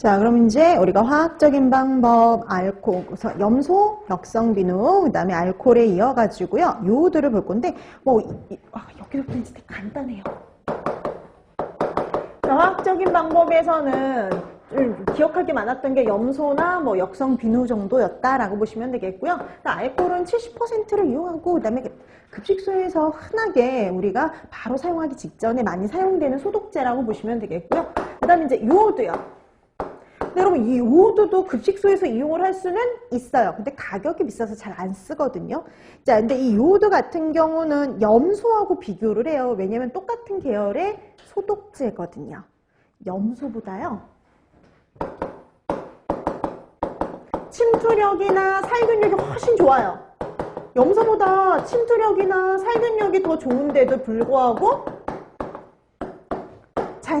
자, 그럼 이제 우리가 화학적인 방법, 알코올, 그래서 염소, 역성 비누, 그 다음에 알코올에 이어가지고요. 요오드를 볼 건데, 뭐, 이, 이, 아, 여기서부터 이제 되게 간단해요. 자, 화학적인 방법에서는 게 많았던 게 염소나 뭐 역성 비누 정도였다라고 보시면 되겠고요. 알코올은 70%를 이용하고 그다음에 급식소에서 흔하게 우리가 바로 사용하기 직전에 많이 사용되는 소독제라고 보시면 되겠고요. 그다음에 이제 요오드요. 여러분 이 요오드도 급식소에서 이용을 할 수는 있어요. 근데 가격이 비싸서 잘 안 쓰거든요. 자, 근데 이 요오드 같은 경우는 염소하고 비교를 해요. 왜냐면 똑같은 계열의 소독제거든요. 염소보다요. 침투력이나 살균력이 훨씬 좋아요. 염소보다 침투력이나 살균력이 더 좋은데도 불구하고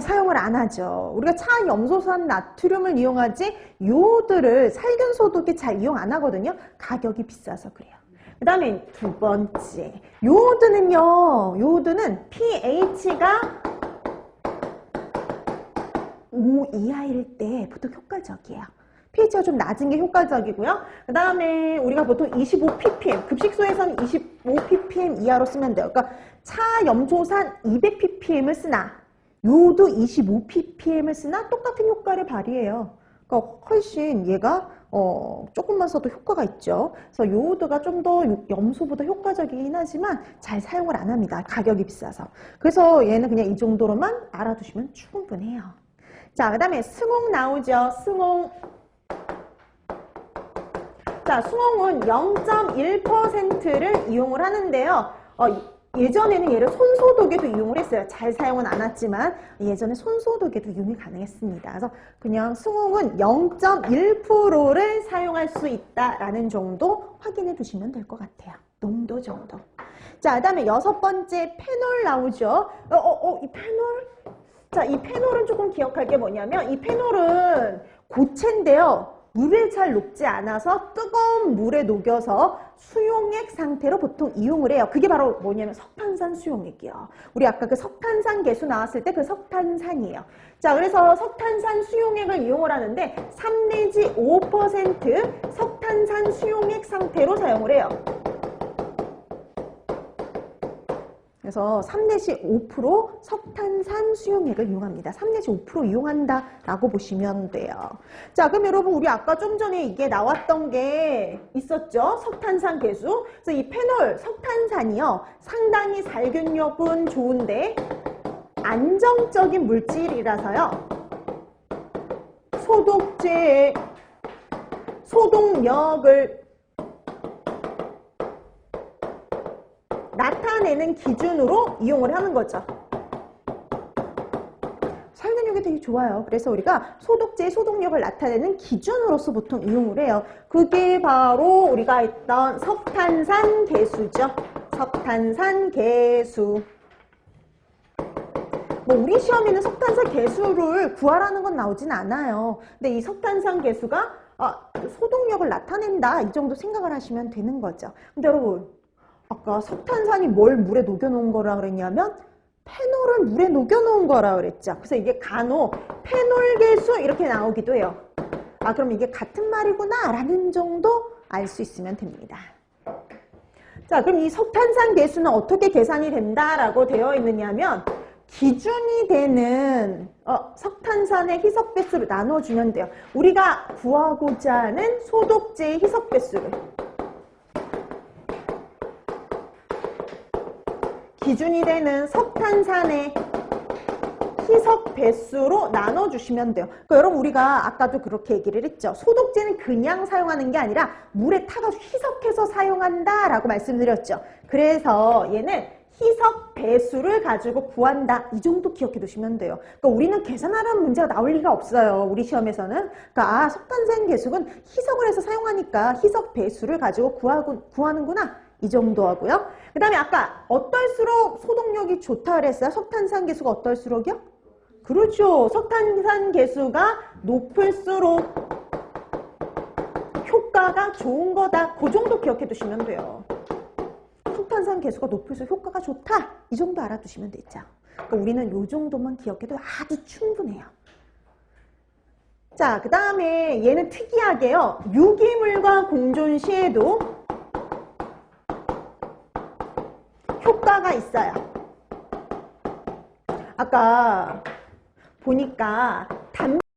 잘 사용을 안 하죠. 우리가 차 염소산 나트륨을 이용하지 요오드를 살균 소독에 잘 이용 안 하거든요. 가격이 비싸서 그래요. 그 다음에 두 번째 요오드는요. 요오드는 pH가 5 이하일 때 보통 효과적이에요. pH가 좀 낮은 게 효과적이고요. 그 다음에 우리가 보통 25ppm, 급식소에서는 25ppm 이하로 쓰면 돼요. 그러니까 차 염소산 200ppm을 쓰나 요도 25ppm을 쓰나 똑같은 효과를 발휘해요. 그러니까 훨씬 얘가 어, 조금만 써도 효과가 있죠. 그래서 요오드가 좀 더 염소보다 효과적이긴 하지만 잘 사용을 안 합니다. 가격이 비싸서. 그래서 얘는 그냥 이 정도로만 알아두시면 충분해요. 자, 그 다음에 승홍 나오죠. 승홍. 자, 수홍은 0.1%를 이용을 하는데요. 어, 예전에는 얘를 손소독에도 이용을 했어요. 잘 사용은 안 했지만 예전에 손소독에도 이용이 가능했습니다. 그래서 그냥 승홍은 0.1%를 사용할 수 있다라는 정도 확인해 두시면 될 것 같아요. 농도 정도. 자, 그 다음에 여섯 번째 페놀 나오죠. 어, 어, 어, 이 페놀? 자, 이 페놀은 조금 기억할 게 뭐냐면 이 페놀은 고체인데요. 물을 잘 녹지 않아서 뜨거운 물에 녹여서 수용액 상태로 보통 이용을 해요. 그게 바로 뭐냐면 석탄산 수용액이요. 우리 아까 그 석탄산 개수 나왔을 때 그 석탄산이에요. 자, 그래서 석탄산 수용액을 이용을 하는데 3 내지 5% 석탄산 수용액 상태로 사용을 해요. 그래서 3 내지 5% 석탄산 수용액을 이용합니다. 3 내지 5% 이용한다라고 보시면 돼요. 자, 그럼 여러분 우리 아까 좀 전에 이게 나왔던 게 있었죠? 석탄산 개수. 그래서 이 페놀 석탄산이요. 상당히 살균력은 좋은데 안정적인 물질이라서요. 소독제의 소독력을 나타내는 기준으로 이용을 하는 거죠. 살균력이 되게 좋아요. 그래서 우리가 소독제의 소독력을 나타내는 기준으로서 보통 이용을 해요. 그게 바로 우리가 했던 석탄산 개수죠. 석탄산 개수. 뭐 우리 시험에는 석탄산 개수를 구하라는 건 나오진 않아요. 근데 이 석탄산 개수가 아, 소독력을 나타낸다 이 정도 생각을 하시면 되는 거죠. 근데 여러분 아까 석탄산이 뭘 물에 녹여놓은 거라 그랬냐면 페놀을 물에 녹여놓은 거라 그랬죠. 그래서 이게 간혹 페놀계수 이렇게 나오기도 해요. 아 그럼 이게 같은 말이구나 라는 정도 알 수 있으면 됩니다. 자 그럼 이 석탄산 계수는 어떻게 계산이 된다라고 되어 있느냐면 기준이 되는 어, 석탄산의 희석 배수를 나눠주면 돼요. 우리가 구하고자 하는 소독제의 희석 배수를 기준이 되는 석탄산의 희석 배수로 나눠주시면 돼요. 그러니까 여러분 우리가 아까도 그렇게 얘기를 했죠. 소독제는 그냥 사용하는 게 아니라 물에 타가지고 희석해서 사용한다라고 말씀드렸죠. 그래서 얘는 희석 배수를 가지고 구한다. 이 정도 기억해 두시면 돼요. 그러니까 우리는 계산하라는 문제가 나올 리가 없어요. 우리 시험에서는. 그러니까 아, 석탄산 계수는 희석을 해서 사용하니까 희석 배수를 가지고 구하고, 구하는구나. 이 정도 하고요. 그 다음에 아까 어떨수록 소독력이 좋다 그랬어요? 석탄산 개수가 어떨수록이요? 그렇죠. 석탄산 개수가 높을수록 효과가 좋은 거다. 그 정도 기억해 두시면 돼요. 석탄산 개수가 높을수록 효과가 좋다. 이 정도 알아두시면 되죠. 그러니까 우리는 이 정도만 기억해도 아주 충분해요. 자, 그 다음에 얘는 특이하게요. 유기물과 공존 시에도 효과가 있어요. 아까 보니까